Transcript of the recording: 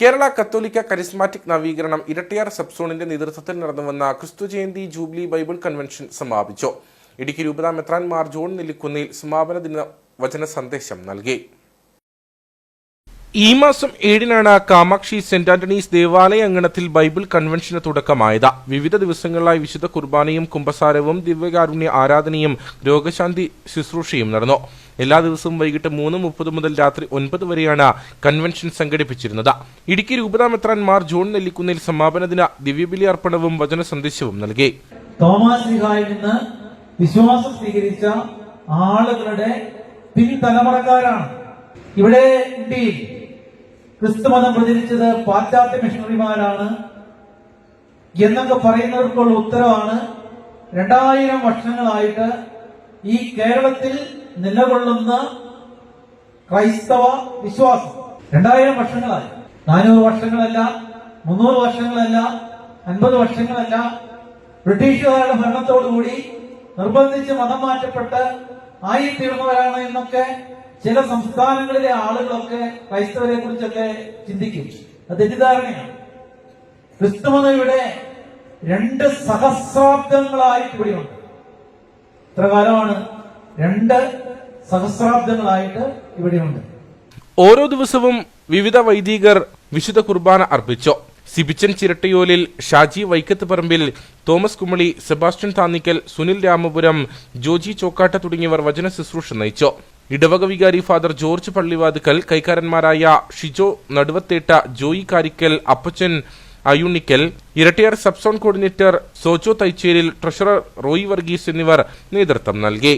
കേരള കത്തോലിക്ക കരിസ്മാറ്റിക് നവീകരണം ഇരട്ടിയാർ സബ്സോണിന്റെ നേതൃത്വത്തിൽ നടന്നുവന്ന ക്രിസ്തു ജയന്തി ജൂബിലി ബൈബിൾ കൺവെൻഷൻ സമാപിച്ചു. ഇടുക്കി രൂപതാ മെത്രാൻമാർ ജോൺ നെല്ലിക്കുന്നിൽ സമാപന ദിന വചന സന്ദേശം നൽകി. ഈ മാസം ഏഴിനാണ് കാമാക്ഷി സെന്റ് ആന്റണീസ് ദേവാലയ അങ്കണത്തിൽ ബൈബിൾ കൺവെൻഷന് തുടക്കമായത്. വിവിധ ദിവസങ്ങളിലായി വിശുദ്ധ കുർബാനയും കുംഭസാരവും ദിവ്യകാരുണ്യ ആരാധനയും രോഗശാന്തി ശുശ്രൂഷയും നടന്നു. എല്ലാ ദിവസവും വൈകിട്ട് മൂന്ന് മുപ്പത് മുതൽ രാത്രി ഒൻപത് വരെയാണ് കൺവെൻഷൻ സംഘടിപ്പിച്ചിരുന്നത്. ഇടുക്കി രൂപതാ മെത്രാൻമാർ ജോൺ നെല്ലിക്കുന്നിൽ സമാപന ദിന ദിവ്യബലി അർപ്പണവും വചന സന്ദേശവും നൽകി. തോമാസ് നിന്ന് വിശ്വാസം സ്വീകരിച്ച ആളുകളുടെ പിൻതലമുറക്കാരാണ്. ഇവിടെ ഇന്ത്യയിൽ ക്രിസ്തുമതം പ്രചരിച്ചത് പാശ്ചാത്യ മിഷണറിമാരാണ് എന്നൊക്കെ പറയുന്നവർക്കുള്ള ഉത്തരവാണ് രണ്ടായിരം വർഷങ്ങളായിട്ട് ഈ കേരളത്തിൽ നിലകൊള്ളുന്ന ക്രൈസ്തവ വിശ്വാസം. രണ്ടായിരം വർഷങ്ങളായി. നാനൂറ് വർഷങ്ങളല്ല മുന്നൂറ് വർഷങ്ങളല്ല അൻപത് വർഷങ്ങളല്ല. ബ്രിട്ടീഷുകാരുടെ ഭരണത്തോടുകൂടി നിർബന്ധിച്ച് മതം മാറ്റപ്പെട്ട് ആയിത്തീർന്നവരാണ് എന്നൊക്കെ ചില സംസ്ഥാനങ്ങളിലെ ആളുകളൊക്കെ ക്രൈസ്തവരെ കുറിച്ചൊക്കെ ചിന്തിക്കും. അത് തെറ്റിദ്ധാരണയാണ്. ക്രിസ്തുമത ഇവിടെ രണ്ട് സഹസ്രാബ്ദങ്ങളായിട്ട് ഇവിടെയുണ്ട്. ഇത്ര കാലമാണ് രണ്ട് സഹസ്രാബ്ദങ്ങളായിട്ട് ഇവിടെയുണ്ട്. ഓരോ ദിവസവും വിവിധ വൈദികർ വിശുദ്ധ കുർബാന അർപ്പിച്ചു. സിബിച്ചൻ ചിരട്ടയോലിൽ ഷാജി വൈക്കത്ത് പറമ്പിൽ തോമസ് കുമളി സെബാസ്റ്റ്യൻ താന്നിക്കൽ സുനിൽ രാമപുരം ജോജി ചോക്കാട്ട തുടങ്ങിയവർ വചന ശുശ്രൂഷ നയിച്ചു. ഇടവക വികാരി father George Pallivathukkal കൈക്കാരന്മാരായ Shijo Naduvathetta Joy Karikkal Appachan Ayunikkal Irattiyar subzone coordinator Sojo Thaicheril treasurer Roy Varghese എന്നിവർ നേതൃത്വം നൽകി.